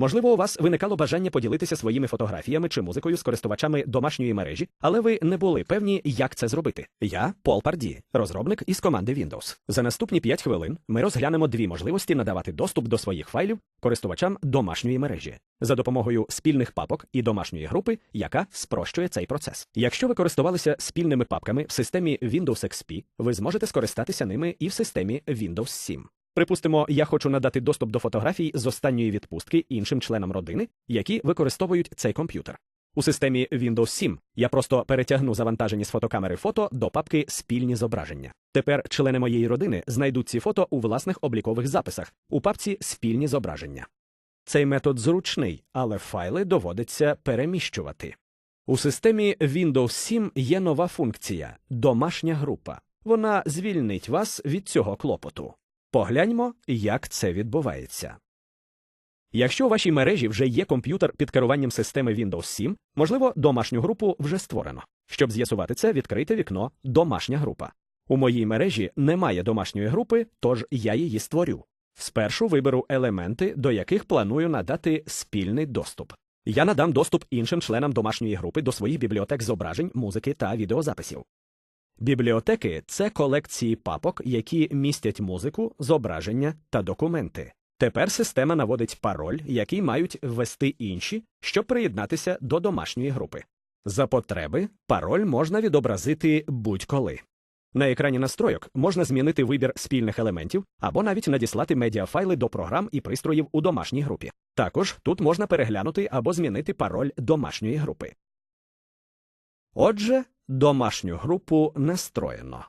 Можливо, у вас виникало бажання поділитися своїми фотографіями чи музикою з користувачами домашньої мережі, але ви не були певні, як це зробити. Я Пол Парді, розробник із команди Windows. За наступні 5 хвилин ми розглянемо дві можливості надавати доступ до своїх файлів користувачам домашньої мережі за допомогою спільних папок і домашньої групи, яка спрощує цей процес. Якщо ви користувалися спільними папками в системі Windows XP, ви зможете скористатися ними і в системі Windows 7. Припустимо, я хочу надати доступ до фотографій з останньої відпустки іншим членам родини, які використовують цей комп'ютер. У системі Windows 7 я просто перетягну завантажені з фотокамери фото до папки Спільні зображення. Тепер члени моєї родини знайдуть ці фото у власних облікових записах у папці Спільні зображення. Цей метод зручний, але файли доводиться переміщувати. У системі Windows 7 є нова функція домашня група. Вона звільнить вас від цього клопоту. Погляньмо, як це відбувається. Якщо у вашій мережі вже є комп'ютер під керуванням системи Windows 7, можливо, домашню групу вже створено. Щоб з'ясувати це, відкрийте вікно Домашня група. У моїй мережі немає домашньої групи, тож я її створю. Спершу виберу елементи, до яких планую надати спільний доступ. Я надам доступ іншим членам домашньої групи до своїх бібліотек зображень, музики та відеозаписів. Бібліотеки це колекції папок, які містять музику, зображення та документи. Тепер система наводить пароль, який мають ввести інші, щоб приєднатися до домашньої групи. За потреби пароль можна відобразити будь-коли. На екрані настройок можна змінити вибір спільних елементів або навіть надіслати медіафайли до програм і пристроїв у домашній групі. Також тут можна переглянути або змінити пароль домашньої групи. Отже, домашню групу настроєно.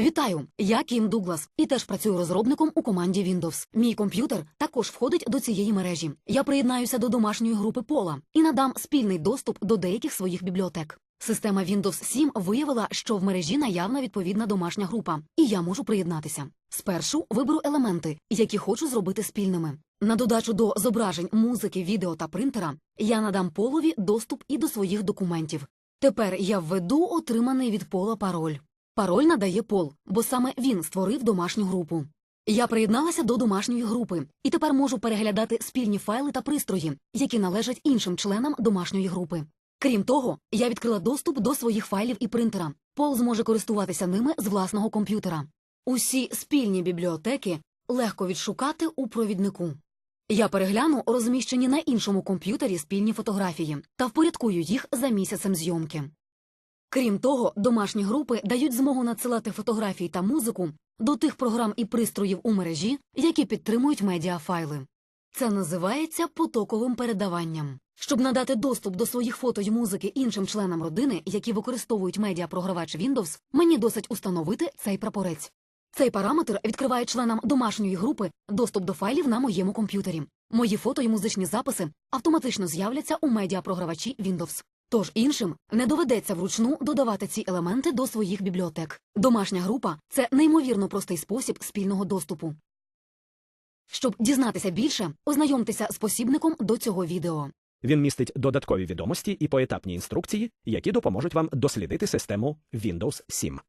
Вітаю! Я Кім Дуглас і теж працюю розробником у команді Windows. Мій комп'ютер також входить до цієї мережі. Я приєднаюся до домашньої групи Пола і надам спільний доступ до деяких своїх бібліотек. Система Windows 7 виявила, що в мережі наявна відповідна домашня група, і я можу приєднатися. Спершу виберу елементи, які хочу зробити спільними. На додачу до зображень, музики, відео та принтера я надам полові доступ і до своїх документів. Тепер я введу отриманий від пола пароль. Пароль надає Пол, бо саме він створив домашню групу. Я приєдналася до домашньої групи і тепер можу переглядати спільні файли та пристрої, які належать іншим членам домашньої групи. Крім того, я відкрила доступ до своїх файлів і принтера. Пол зможе користуватися ними з власного комп'ютера. Усі спільні бібліотеки легко відшукати у провіднику. Я перегляну розміщені на іншому комп'ютері спільні фотографії та впорядкую їх за місяцем зйомки. Крім того, домашні групи дають змогу надсилати фотографії та музику до тих програм і пристроїв у мережі, які підтримують медіафайли. Це називається потоковим передаванням. Щоб надати доступ до своїх фото й музики іншим членам родини, які використовують медіапрогравач Windows, мені досить установити цей прапорець. Цей параметр відкриває членам домашньої групи доступ до файлів на моєму комп'ютері. Мої фото і музичні записи автоматично з'являться у медіапрогравачі Windows. Тож іншим не доведеться вручну додавати ці елементи до своїх бібліотек. Домашня група це неймовірно простий спосіб спільного доступу. Щоб дізнатися більше, ознайомтеся з посібником до цього відео. Він містить додаткові відомості і поетапні інструкції, які допоможуть вам дослідити систему Windows 7.